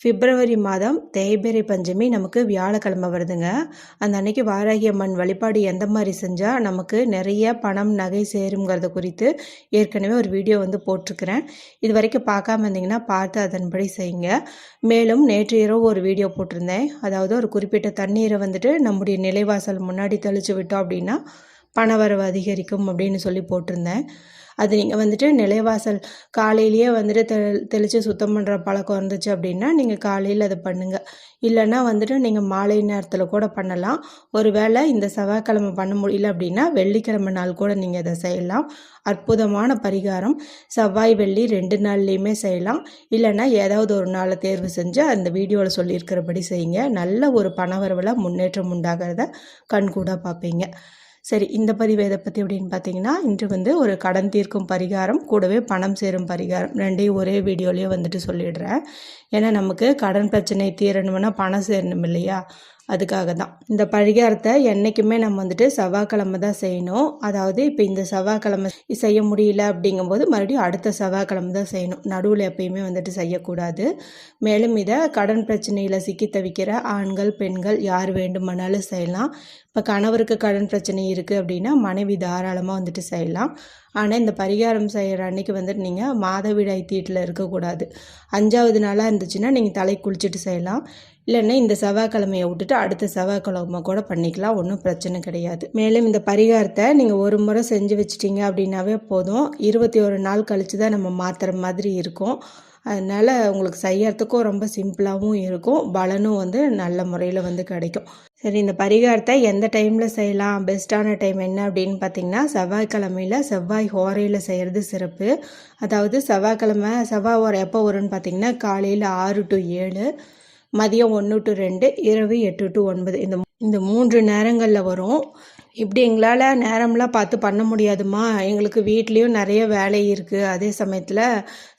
பிப்ரவரி மாதம் தேய்பிரை பஞ்சமி நமக்கு வியாழக்கிழமை வருதுங்க. அந்த அன்னைக்கு வாராகி அம்மன் வழிபாடு எந்த மாதிரி செஞ்சால் நமக்கு நிறைய பணம் நகை சேருங்கிறத குறித்து ஏற்கனவே ஒரு வீடியோ வந்து போட்டிருக்கிறேன். இது வரைக்கும் பார்க்காம இருந்தீங்கன்னா பார்த்து அதன்படி செய்யுங்க. மேலும் நேற்று இரவு ஒரு வீடியோ போட்டிருந்தேன். அதாவது ஒரு குறிப்பிட்ட தண்ணீரை வந்துட்டு நம்முடைய நிலைவாசல் முன்னாடி தெளித்து விட்டோம் அப்படின்னா பணவரவு அதிகரிக்கும் அப்படின்னு சொல்லி போட்டிருந்தேன். அது நீங்கள் வந்துட்டு நிலைவாசல் காலையிலேயே வந்துட்டு தெ தெளித்து சுத்தம் பண்ணுற பழக்கம் இருந்துச்சு அப்படின்னா நீங்கள் காலையில் அதை பண்ணுங்கள் இல்லைன்னா வந்துட்டு நீங்கள் மாலை நேரத்தில் கூட பண்ணலாம். ஒரு வேளை இந்த செவ்வாய்க்கிழமை பண்ண முடியல அப்படின்னா வெள்ளிக்கிழமை நாள் கூட நீங்கள் இதை செய்யலாம். அற்புதமான பரிகாரம். செவ்வாய் வெள்ளி ரெண்டு நாள்லேயுமே செய்யலாம். இல்லைன்னா ஏதாவது ஒரு நாளை தேர்வு செஞ்சு அந்த வீடியோவில் சொல்லியிருக்கிறபடி செய்யுங்க. நல்ல ஒரு பணவரவில் முன்னேற்றம் உண்டாகிறத கண்கூடாக பார்ப்பீங்க. சரி இந்த பதிவு எதை பற்றி அப்படின்னு பார்த்தீங்கன்னா இன்று வந்து ஒரு கடன் தீர்க்கும் பரிகாரம் கூடவே பணம் சேரும் பரிகாரம் ரெண்டையும் ஒரே வீடியோலேயே வந்துட்டு சொல்லிடுறேன். ஏன்னா நமக்கு கடன் பிரச்சனை தீரணும்னா பணம் சேரணும் இல்லையா? அதுக்காக தான் இந்த பரிகாரத்தை என்றைக்குமே நம்ம வந்துட்டு செவ்வாய்க்கிழமை தான் செய்யணும். அதாவது இப்போ இந்த செவ்வாய்க்கிழமை செய்ய முடியல அப்படிங்கும்போது மறுபடியும் அடுத்த செவ்வாய்க்கிழமை தான் செய்யணும். நடுவில் எப்பயுமே வந்துட்டு செய்யக்கூடாது. மேலும் இதை கடன் பிரச்சனையில் சிக்கி தவிக்கிற ஆண்கள் பெண்கள் யார் வேண்டுமானாலும் செய்யலாம். இப்போ கணவருக்கு கடன் பிரச்சனை இருக்குது அப்படின்னா மனைவி தாராளமாக வந்துட்டு செய்யலாம். ஆனால் இந்த பரிகாரம் செய்கிற அன்னைக்கு வந்துட்டு நீங்கள் மாதவிடாய் தீட்டில் இருக்கக்கூடாது. அஞ்சாவது நாளாக இருந்துச்சுன்னா நீங்கள் தலை குளிச்சுட்டு செய்யலாம். இல்லைன்னா இந்த செவ்வாய்க்கிழமையை விட்டுட்டு அடுத்த செவ்வாய்க்கிழமை கூட பண்ணிக்கலாம் ஒன்றும் பிரச்சனை கிடையாது. மேலும் இந்த பரிகாரத்தை நீங்கள் ஒரு முறை செஞ்சு வச்சிட்டிங்க அப்படின்னாவே போதும். இருபத்தி ஒரு நாள் கழித்து தான் நம்ம மாற்றுற மாதிரி இருக்கும். அதனால் உங்களுக்கு செய்யறதுக்கும் ரொம்ப சிம்பிளாகவும் இருக்கும். பலனும் வந்து நல்ல முறையில் வந்து கிடைக்கும். சரி இந்த பரிகாரத்தை எந்த டைமில் செய்யலாம் பெஸ்ட்டான டைம் என்ன அப்படின்னு பார்த்தீங்கன்னா செவ்வாய்க்கிழமையில் செவ்வாய் ஹோரையில் செய்கிறது சிறப்பு. அதாவது செவ்வாய்க்கிழமை செவ்வாய் ஓரை எப்போ வரும்னு பார்த்தீங்கன்னா காலையில் ஆறு டு ஏழு. மதியம் ஒன்று டு ரெண்டு இரவு எட்டு டு ஒன்பது. இந்த இந்த மூன்று நேரங்களில் வரும். இப்படி எங்களால் நேரம்லாம் பார்த்து பண்ண முடியாதுமா எங்களுக்கு வீட்லேயும் நிறைய வேலை இருக்குது அதே சமயத்தில்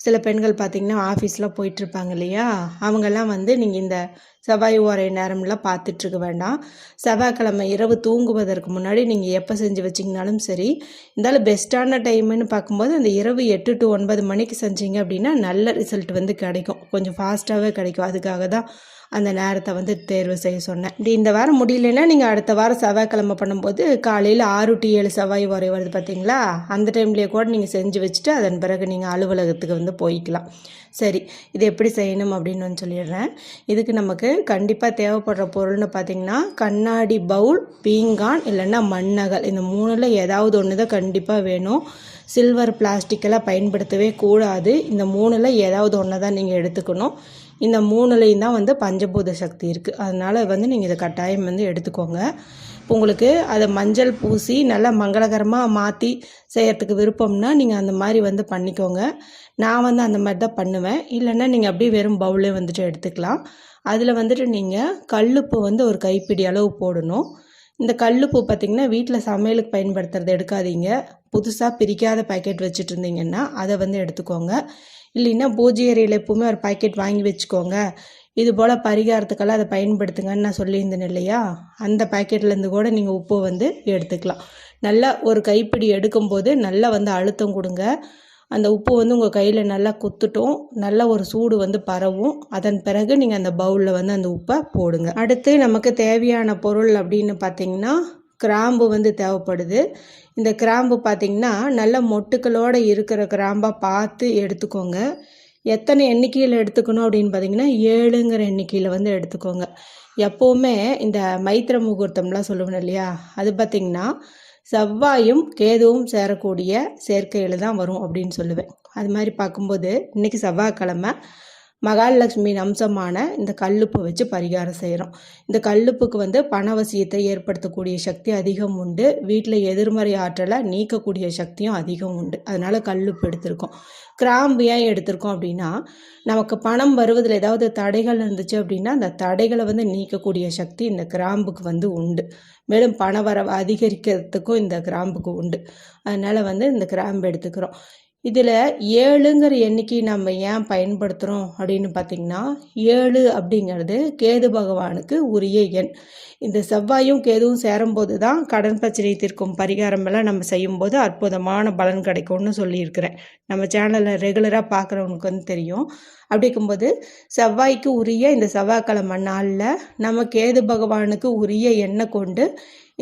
சில பெண்கள் பார்த்திங்கன்னா ஆஃபீஸில் போயிட்டுருப்பாங்க இல்லையா? அவங்கெல்லாம் வந்து நீங்கள் இந்த செவ்வாய் ஓரை நேரம்லாம் பார்த்துட்ருக்க வேண்டாம். செவ்வாய்க்கிழமை இரவு தூங்குவதற்கு முன்னாடி நீங்கள் எப்போ செஞ்சு வச்சிங்கனாலும் சரி இருந்தாலும் பெஸ்ட்டான டைமுன்னு பார்க்கும்போது அந்த இரவு எட்டு டு ஒன்பது மணிக்கு செஞ்சீங்க அப்படின்னா நல்ல ரிசல்ட் வந்து கிடைக்கும். கொஞ்சம் ஃபாஸ்ட்டாகவே கிடைக்கும். அதுக்காக தான் அந்த நேரத்தை வந்து தேர்வு செய்ய சொன்னேன். இப்படி இந்த வாரம் முடியலன்னா நீங்கள் அடுத்த வாரம் செவ்வாய்க்கிழமை பண்ணும்போது காலையில் ஆறு டு ஏழு செவ்வாய் வரை வருது பார்த்தீங்களா அந்த டைம்லேயே கூட நீங்கள் செஞ்சு வச்சுட்டு அதன் பிறகு நீங்கள் அலுவலகத்துக்கு வந்து போய்க்கலாம். சரி இது எப்படி செய்யணும் அப்படின்னு வந்து சொல்லிடுறேன். இதுக்கு நமக்கு கண்டிப்பாக தேவைப்படுற பொருள்னு பார்த்தீங்கன்னா கண்ணாடி பவுல் பீங்கான் இல்லைன்னா மண்ணகல். இந்த மூணில் ஏதாவது ஒன்று தான் கண்டிப்பாக வேணும். சில்வர் பிளாஸ்டிக்கெல்லாம் பயன்படுத்தவே கூடாது. இந்த மூணில் ஏதாவது ஒன்று தான் நீங்கள் எடுத்துக்கணும். இந்த மூணுலேயும் தான் வந்து பஞ்சபூத சக்தி இருக்குது அதனால் வந்து நீங்கள் இதை கட்டாயம் வந்து எடுத்துக்கோங்க. இப்போ உங்களுக்கு அதை மஞ்சள் பூசி நல்லா மங்களகரமாக மாற்றி செய்கிறதுக்கு விருப்பம்னா நீங்கள் அந்த மாதிரி வந்து பண்ணிக்கோங்க. நான் வந்து அந்த மாதிரி தான் பண்ணுவேன். இல்லைன்னா நீங்கள் அப்படியே வெறும் பவுலே வந்துட்டு எடுத்துக்கலாம். அதில் வந்துட்டு நீங்கள் கல்லுப்பு வந்து ஒரு கைப்பிடி அளவு போடணும். இந்த கல்லுப்பு பார்த்திங்கன்னா வீட்டில் சமையலுக்கு பயன்படுத்துறது எடுக்காதீங்க. புதுசாக பிரிக்காத பாக்கெட் வச்சுட்டு இருந்தீங்கன்னா அதை வந்து எடுத்துக்கோங்க. இல்லைன்னா பூஜை அறையில் எப்பவுமே ஒரு பாக்கெட் வாங்கி வச்சுக்கோங்க. இது போல் பரிகாரத்துக்கெல்லாம் அதை பயன்படுத்துங்கன்னு நான் சொல்லியிருந்தேன் இல்லையா? அந்த பாக்கெட்லேருந்து கூட நீங்கள் உப்பு வந்து எடுத்துக்கலாம். நல்லா ஒரு கைப்பிடி எடுக்கும்போது நல்லா வந்து அழுத்தம் கொடுங்க. அந்த உப்பு வந்து உங்கள் கையில் நல்லா குத்துட்டும். நல்ல ஒரு சூடு வந்து பரவும். அதன் பிறகு நீங்கள் அந்த பவுலில் வந்து அந்த உப்பை போடுங்க. அடுத்து நமக்கு தேவையான பொருள் அப்படின்னு பார்த்தீங்கன்னா கிராம்பு வந்து தேவைப்படுது. இந்த கிராம்பு பார்த்திங்கன்னா நல்ல மொட்டுக்களோடு இருக்கிற கிராம்பாக பார்த்து எடுத்துக்கோங்க. எத்தனை எண்ணிக்கையில் எடுத்துக்கணும் அப்படின்னு பார்த்தீங்கன்னா ஏழுங்கிற எண்ணிக்கையில் வந்து எடுத்துக்கோங்க. எப்போவுமே இந்த மைத்திர முகூர்த்தம்லாம் சொல்லுவேன் இல்லையா? அது பார்த்திங்கன்னா செவ்வாயும் கேதுவும் சேரக்கூடிய சேர்க்கையில் தான் வரும் அப்படின்னு சொல்லுவேன். அது மாதிரி பார்க்கும்போது இன்றைக்கி செவ்வாய்க்கிழமை மகாலட்சுமியின் அம்சமான இந்த கல்லுப்பு வச்சு பரிகாரம் செய்கிறோம் இந்த கல்லுப்புக்கு வந்து பணவசியத்தை ஏற்படுத்தக்கூடிய சக்தி அதிகம் உண்டு. வீட்டில் எதிர்மறை ஆற்றலை நீக்கக்கூடிய சக்தியும் அதிகம் உண்டு. அதனால் கல்லுப்பு எடுத்திருக்கோம். கிராம்பு ஏன் எடுத்திருக்கோம் அப்படின்னா நமக்கு பணம் வருவதில் ஏதாவது தடைகள் இருந்துச்சு அப்படின்னா அந்த தடைகளை வந்து நீக்கக்கூடிய சக்தி இந்த கிராம்புக்கு வந்து உண்டு. மேலும் பண வரவை அதிகரிக்கிறதுக்கும் இந்த கிராம்புக்கு உண்டு. அதனால் வந்து இந்த கிராம்பு எடுத்துக்கிறோம். இதில் ஏழுங்கிற எண்ணிக்கை நம்ம ஏன் பயன்படுத்துகிறோம் அப்படின்னு பார்த்திங்கன்னா ஏழு அப்படிங்கிறது கேது பகவானுக்கு உரிய எண். இந்த செவ்வாயும் கேதுவும் சேரும்போது தான் கடன் பிரச்சனை தீர்க்கும் பரிகாரம் எல்லாம் நம்ம செய்யும்போது அற்புதமான பலன் கிடைக்கும்னு சொல்லியிருக்கிறேன். நம்ம சேனலில் ரெகுலராக பார்க்குறவங்களுக்கு வந்து தெரியும். அப்படி இருக்கும்போது செவ்வாய்க்கு உரிய இந்த செவ்வாய்க்கிழமை நாளில் நம்ம கேது பகவானுக்கு உரிய எண்ணெய் கொண்டு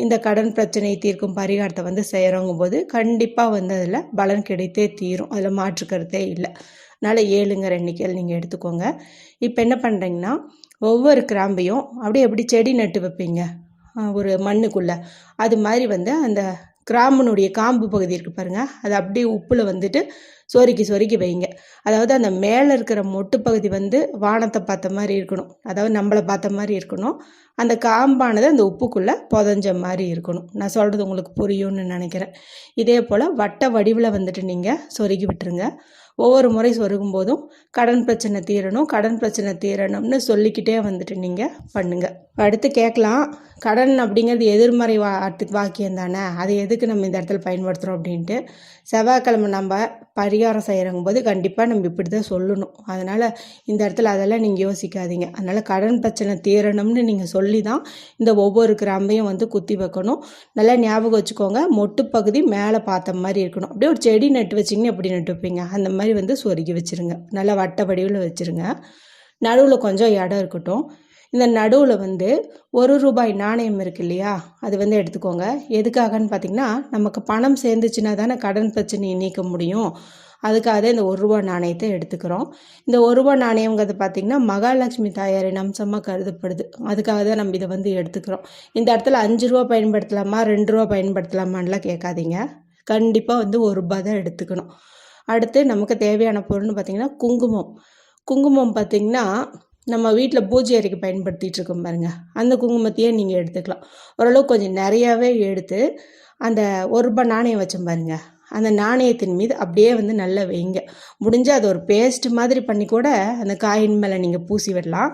இந்த கடன் பிரச்சனையை தீர்க்கும் பரிகாரத்தை வந்து செய்கிறோங்கும் போது கண்டிப்பாக வந்து அதில் பலன் கிடைத்தே தீரும். அதில் மாற்றுக்கிறதே இல்லை. அதனால் ஏழுங்கிற எண்ணிக்கையில் நீங்கள் எடுத்துக்கோங்க. இப்போ என்ன பண்ணுறீங்கன்னா ஒவ்வொரு கிராம்பையும் அப்படியே எப்படி செடி நட்டு வைப்பீங்க? ஒரு மண்ணுக்குள்ளே. அது மாதிரி வந்து அந்த கிராம்பினுடைய காம்பு பகுதி இருக்குது பாருங்கள் அது அப்படியே உப்பில் வந்துட்டு சொருக்கி சொருக்கி வைங்க. அதாவது அந்த மேலே இருக்கிற மொட்டு பகுதி வந்து வானத்தை பார்த்த மாதிரி இருக்கணும். அதாவது நம்மளை பார்த்த மாதிரி இருக்கணும். அந்த காம்பானது அந்த உப்புக்குள்ளே புதஞ்ச மாதிரி இருக்கணும். நான் சொல்கிறது உங்களுக்கு புரியும்னு நினைக்கிறேன். இதே போல் வட்ட வடிவில் வந்துட்டு நீங்கள் சொருகி விட்டுருங்க. ஒவ்வொரு முறை சொருகும் போதும் கடன் பிரச்சனை தீரணும். கடன் பிரச்சனை தீரணும்னு சொல்லிக்கிட்டே வந்துட்டு நீங்கள் பண்ணுங்கள் அடுத்து கேட்கலாம். கடன் அப்படிங்கிறது எதிர்மறை வா வாக்கியம் தானே? அதை எதுக்கு நம்ம இந்த இடத்துல பயன்படுத்துகிறோம் அப்படின்ட்டு செவ்வாய்க்கிழமை நம்ம பரிகாரம் செய்கிறங்கும் போது கண்டிப்பாக நம்ம இப்படி தான் சொல்லணும். அதனால் இந்த இடத்துல அதெல்லாம் நீங்கள் யோசிக்காதீங்க. அதனால் கடன் பிரச்சனை தீரணும்னு நீங்கள் சொல்லி தான் இந்த ஒவ்வொரு கிராம்பையும் வந்து குத்தி வைக்கணும். நல்லா ஞாபகம் வச்சுக்கோங்க. மொட்டு பகுதி மேலே பார்த்த மாதிரி இருக்கணும். அப்படியே ஒரு செடி நட்டு வச்சிங்கன்னா எப்படி நட்டு வைப்பீங்க? அந்த மாதிரி வந்து சொருகி வச்சுருங்க. நல்லா வட்ட வடிவில் வச்சுருங்க. நடுவில் கொஞ்சம் இடம் இருக்கட்டும். இந்த நடுவில் வந்து ஒரு ரூபாய் நாணயம் இருக்கு இல்லையா? அது வந்து எடுத்துக்கோங்க. எதுக்காகன்னு பார்த்தீங்கன்னா நமக்கு பணம் சேர்ந்துச்சுன்னா தானே கடன் பிரச்சனையை நீக்க முடியும். அதுக்காக தான் இந்த ஒரு ரூபா நாணயத்தை எடுத்துக்கிறோம். இந்த ஒரு ரூபா நாணயங்கிறது பார்த்திங்கன்னா மகாலட்சுமி தாயாரின் அம்சமாக கருதப்படுது. அதுக்காக தான் நம்ம இதை வந்து எடுத்துக்கிறோம். இந்த இடத்துல அஞ்சு ரூபா பயன்படுத்தலாமா ரெண்டு ரூபா பயன்படுத்தலாமான்லாம் கேட்காதீங்க. கண்டிப்பாக வந்து ஒரு ரூபா தான் எடுத்துக்கணும். அடுத்து நமக்கு தேவையான பொருள்னு பார்த்திங்கன்னா குங்குமம். குங்குமம் பார்த்திங்கன்னா நம்ம வீட்டில் பூஜை அறைக்கு பயன்படுத்திகிட்டு இருக்கோம் பாருங்கள் அந்த குங்குமத்தையே நீங்கள் எடுத்துக்கலாம். ஓரளவுக்கு கொஞ்சம் நிறையாவே எடுத்து அந்த ஒரு ரூபாய் நாணயம் வச்சோம் பாருங்க. அந்த நாணயத்தின் மீது அப்படியே வந்து நல்லா வைங்க. முடிஞ்சால் அது ஒரு பேஸ்ட் மாதிரி பண்ணி கூட அந்த காயின் மேலே நீங்கள் பூசி விடலாம்.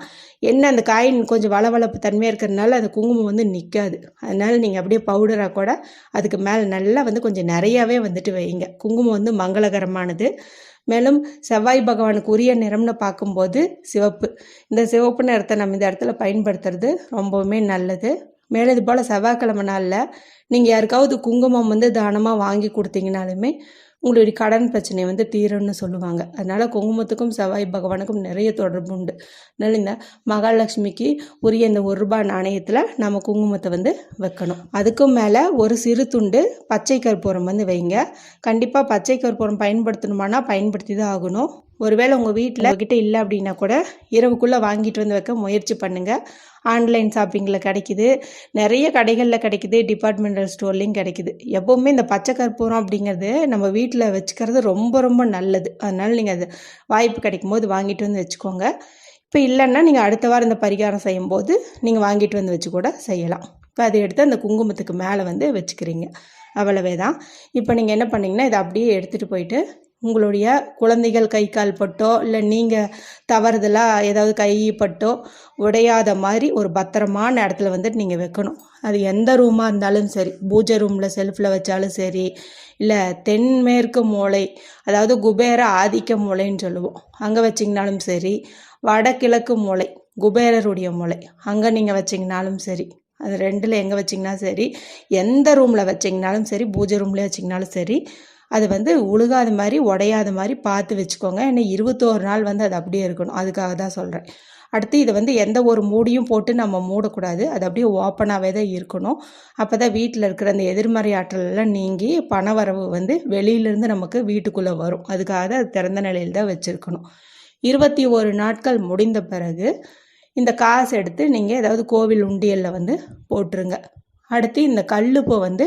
என்ன அந்த காயின் கொஞ்சம் வளவளப்பு தன்மையாக இருக்கிறதுனால அந்த குங்குமம் வந்து நிற்காது அதனால் நீங்கள் அப்படியே பவுடராக கூட அதுக்கு மேலே நல்லா வந்து கொஞ்சம் நிறையாவே வந்துட்டு வைங்க. குங்குமம் வந்து மங்களகரமானது. மேலும் செவ்வாய் பகவானுக்கு உரிய நிறம்னு பார்க்கும்போது சிவப்பு. இந்த சிவப்பு நிறத்தை நம்ம இந்த இடத்துல பயன்படுத்துறது ரொம்பவுமே நல்லது. மேலும் இது போல் செவ்வாய்க்கிழமை நாளில் நீங்கள் யாருக்காவது குங்குமம் வந்து தானமாக வாங்கி கொடுத்தீங்கனாலுமே உங்களுடைய கடன் பிரச்சனை வந்து தீரும்னு சொல்லுவாங்க. அதனால் குங்குமத்துக்கும் செவ்வாய் பகவானுக்கும் நிறைய தொடர்பு உண்டு. அதனால் இந்த மகாலட்சுமிக்கு உரிய இந்த ஒரு ரூபாய் நாணயத்தில் நம்ம குங்குமத்தை வந்து வைக்கணும். அதுக்கும் மேலே ஒரு சிறு துண்டு பச்சை கற்பூரம் வந்து வைங்க. கண்டிப்பாக பச்சை கற்பூரம் பயன்படுத்தணுமானா பயன்படுத்தி தான் ஆகணும். ஒருவேளை உங்கள் வீட்டில் கிட்டே இல்லை அப்படின்னா கூட இரவுக்குள்ளே வாங்கிட்டு வந்து வைக்க முயற்சி பண்ணுங்கள் ஆன்லைன் ஷாப்பிங்கில் கிடைக்குது. நிறைய கடைகளில் கிடைக்குது. டிபார்ட்மெண்டல் ஸ்டோர்லேயும் கிடைக்குது. எப்போவுமே இந்த பச்சை கற்பூரம் அப்படிங்கிறது நம்ம வீட்டில் வச்சுக்கிறது ரொம்ப ரொம்ப நல்லது. அதனால் நீங்கள் அது வாய்ப்பு கிடைக்கும் போது வாங்கிட்டு வந்து வச்சுக்கோங்க. இப்போ இல்லைன்னா நீங்கள் அடுத்த வாரம் இந்த பரிகாரம் செய்யும்போது நீங்கள் வாங்கிட்டு வந்து வச்சு கூட செய்யலாம். இப்போ அதை எடுத்து அந்த குங்குமத்துக்கு மேலே வந்து வச்சுக்கிறீங்க. அவ்வளவே தான் இப்போ நீங்கள் என்ன பண்ணிங்கன்னா இதை அப்படியே எடுத்துகிட்டு போயிட்டு உங்களுடைய குழந்தைகள் கை கால் பட்டோ இல்லை நீங்கள் தவறுதலாக ஏதாவது கை பட்டோ உடையாத மாதிரி ஒரு பத்திரமான இடத்துல வந்துட்டு நீங்கள் வைக்கணும். அது எந்த ரூமாக இருந்தாலும் சரி பூஜை ரூமில் செல்ஃபில் வச்சாலும் சரி இல்லை தென்மேற்கு மூலை அதாவது குபேர ஆதிக்க மூலைன்னு சொல்லுவோம். அங்கே வச்சிங்கனாலும் சரி வடகிழக்கு மூலை குபேரருடைய மூலை அங்கே நீங்கள் வச்சிங்கனாலும் சரி அது ரெண்டில் எங்கே வச்சிங்கன்னா சரி எந்த ரூமில் வச்சிங்கனாலும் சரி பூஜை ரூம்லேயே வச்சிங்கனாலும் சரி அது வந்து உழுகாத மாதிரி உடையாத மாதிரி பார்த்து வச்சுக்கோங்க. ஏன்னா இருபத்தோரு நாள் வந்து அது அப்படியே இருக்கணும். அதுக்காக தான் சொல்கிறேன் அடுத்து இதை வந்து எந்த ஒரு மூடியும் போட்டு நம்ம மூடக்கூடாது. அது அப்படியே ஓப்பனாகவே தான் இருக்கணும். அப்போ தான் வீட்டில் இருக்கிற அந்த எதிர்மறை ஆற்றலெல்லாம் நீங்கி நீங்கி பணவரவு வந்து வெளியிலேருந்து நமக்கு வீட்டுக்குள்ளே வரும். அதுக்காக தான் அது திறந்த நிலையில் தான் வச்சுருக்கணும். இருபத்தி ஒரு நாட்கள் முடிந்த பிறகு இந்த காசு எடுத்து நீங்கள் ஏதாவது கோவில் உண்டியலில் வந்து போட்டுருங்க. அடுத்து இந்த கல்லுப்பை வந்து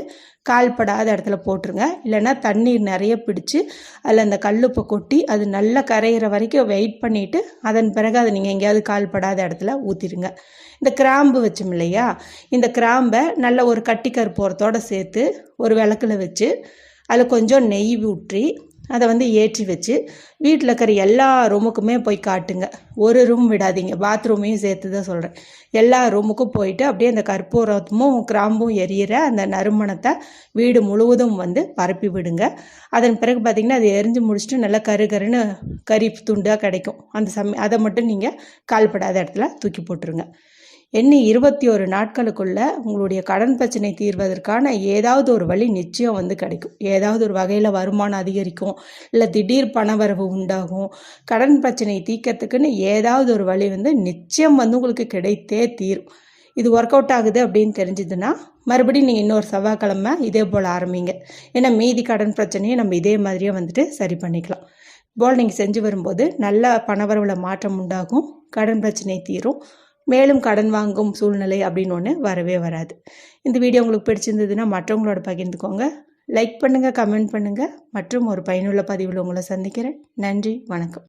கால்படாத இடத்துல போட்டுருங்க. இல்லைன்னா தண்ணீர் நிறைய பிடிச்சி அதில் அந்த கல்லுப்பை கொட்டி அது நல்லா கரையிற வரைக்கும் வெயிட் பண்ணிவிட்டு அதன் பிறகு அதை நீங்கள் எங்கேயாவது கால்படாத இடத்துல ஊற்றிடுங்க இந்த கிராம்பு வச்சோம் இல்லையா? இந்த கிராம்பை நல்ல ஒரு கட்டி கற்பூரத்தோடு சேர்த்து ஒரு விளக்குல வச்சு அதில் கொஞ்சம் நெய் ஊற்றி அதை வந்து ஏற்றி வச்சு வீட்டில் இருக்கிற எல்லா ரூமுக்குமே போய் காட்டுங்க. ஒரு ரூம் விடாதீங்க. பாத்ரூமையும் சேர்த்து தான் சொல்கிறேன் எல்லா ரூமுக்கும் போயிட்டு அப்படியே அந்த கற்பூரமும் கிராம்பும் எரியிற அந்த நறுமணத்தை வீடு முழுவதும் வந்து பரப்பி விடுங்க. அதன் பிறகு பார்த்திங்கன்னா அது எரிஞ்சு முடிச்சுட்டு நல்லா கரு கருன்னு கறி துண்டாக கிடைக்கும். அந்த சமயம் அதை மட்டும் நீங்கள் கால்படாத இடத்துல தூக்கி போட்டுருங்க. எண்ணி இருபத்தி ஒரு நாட்களுக்குள்ள உங்களுடைய கடன் பிரச்சனை தீர்வதற்கான ஏதாவது ஒரு வழி நிச்சயம் வந்து கிடைக்கும். ஏதாவது ஒரு வகையில் வருமானம் அதிகரிக்கும் இல்லை திடீர் பணவரவு உண்டாகும் கடன் பிரச்சனை தீர்க்கறதுக்குன்னு ஏதாவது ஒரு வழி வந்து நிச்சயம் வந்து உங்களுக்கு கிடைத்தே தீரும். இது ஒர்க் அவுட் ஆகுது அப்படின்னு தெரிஞ்சதுன்னா மறுபடியும் நீங்கள் இன்னொரு செவ்வாய்க்கிழமை இதே போல் ஆரம்பிங்க. ஏன்னா மீதி கடன் பிரச்சனையை நம்ம இதே மாதிரியே வந்துட்டு சரி பண்ணிக்கலாம். போல் நீங்கள் செஞ்சு வரும்போது நல்ல பணவரவில் மாற்றம் உண்டாகும் கடன் பிரச்சனை தீரும். மேலும் கடன் வாங்கும் சூழ்நிலை அப்படின்னு ஒன்று வரவே வராது. இந்த வீடியோ உங்களுக்கு பிடிச்சிருந்ததுன்னா மற்றவங்களோட பகிர்ந்துக்கோங்க. லைக் பண்ணுங்கள் கமெண்ட் பண்ணுங்கள் மற்றும் ஒரு பயனுள்ள பதிவில் உங்களை சந்திக்கிறேன். நன்றி வணக்கம்.